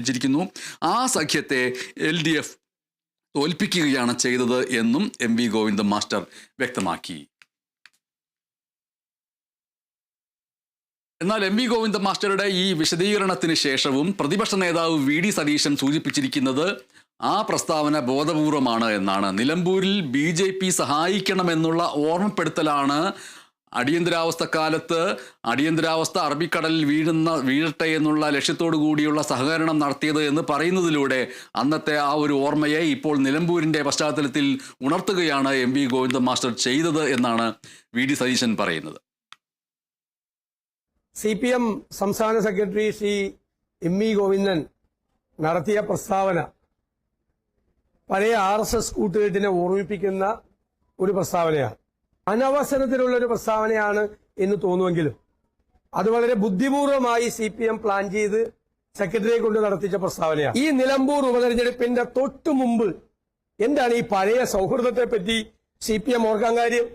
ിച്ചിരിക്കുന്നു ആ സഖ്യത്തെ L D F തോൽപ്പിക്കുകയാണ് ചെയ്തത് എന്നും എം വി ഗോവിന്ദ മാസ്റ്റർ വ്യക്തമാക്കി. എന്നാൽ എം വി ഗോവിന്ദ മാസ്റ്ററുടെ ഈ വിശദീകരണത്തിന് ശേഷവും പ്രതിപക്ഷ നേതാവ് വി ഡി സതീശൻ സൂചിപ്പിച്ചിരിക്കുന്നത് ആ പ്രസ്താവന ബോധപൂർവമാണ് എന്നാണ്. നിലമ്പൂരിൽ ബി ജെ പി സഹായിക്കണമെന്നുള്ള ഓർമ്മപ്പെടുത്തലാണ് അടിയന്തരാവസ്ഥ കാലത്ത് അടിയന്തരാവസ്ഥ അറബിക്കടലിൽ വീഴുന്ന വീഴട്ടെ എന്നുള്ള ലക്ഷ്യത്തോടു കൂടിയുള്ള സഹകരണം നടത്തിയത് എന്ന് പറയുന്നതിലൂടെ അന്നത്തെ ആ ഒരു ഓർമ്മയെ ഇപ്പോൾ നിലമ്പൂരിന്റെ പശ്ചാത്തലത്തിൽ ഉണർത്തുകയാണ് എം വി ഗോവിന്ദ മാസ്റ്റർ ചെയ്തത് എന്നാണ് വി ഡി സതീശൻ പറയുന്നത്. സി പി എം സംസ്ഥാന secretary Shri M E Govindan നടത്തിയ പ്രസ്താവന പഴയ ആർ എസ് എസ് കൂട്ടുകെട്ടിനെ ഓർമ്മിപ്പിക്കുന്ന ഒരു പ്രസ്താവനയാണ്. അനവസരത്തിലുള്ള ഒരു പ്രസ്താവനയാണ് എന്ന് തോന്നുമെങ്കിലും അത് വളരെ ബുദ്ധിപൂർവമായി സി പി എം പ്ലാൻ ചെയ്ത് സെക്രട്ടറിയെ കൊണ്ട് നടത്തിച്ച പ്രസ്താവനയാണ്. ഈ നിലമ്പൂർ ഉപതെരഞ്ഞെടുപ്പിന്റെ തൊട്ടു മുമ്പ് എന്താണ് ഈ പഴയ സൗഹൃദത്തെ പറ്റി സി പി എം ഓർക്കാൻ കാര്യം?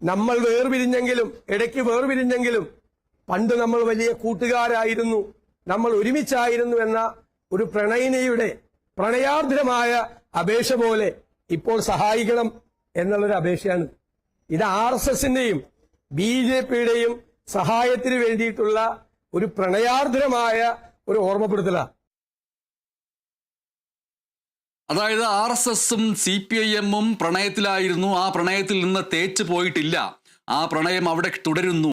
നമ്മൾ വേർപിരിഞ്ഞെങ്കിലും ഇടയ്ക്ക് വേർപിരിഞ്ഞെങ്കിലും പണ്ട് നമ്മൾ വലിയ കൂട്ടുകാരായിരുന്നു നമ്മൾ ഒരുമിച്ചായിരുന്നു എന്ന ഒരു പ്രണയിനിയുടെ പ്രണയാർദ്രമായ അപേക്ഷ പോലെ ഇപ്പോൾ സഹായിക്കണം എന്നുള്ളൊരു അപേക്ഷയാണ് ഇത് ആർ എസ് എസിന്റെയും ബി ജെ പിയുടെയും സഹായത്തിന് വേണ്ടിയിട്ടുള്ള ഒരു പ്രണയാർദ്രമായ ഒരു ഓർമ്മപ്പെടുത്തലാണ് അതായത് ആർ എസ് എസും സി പി ഐ എമ്മും പ്രണയത്തിലായിരുന്നു. ആ പ്രണയത്തിൽ നിന്ന് തേച്ചു പോയിട്ടില്ല. ആ പ്രണയം അവിടെ തുടരുന്നു.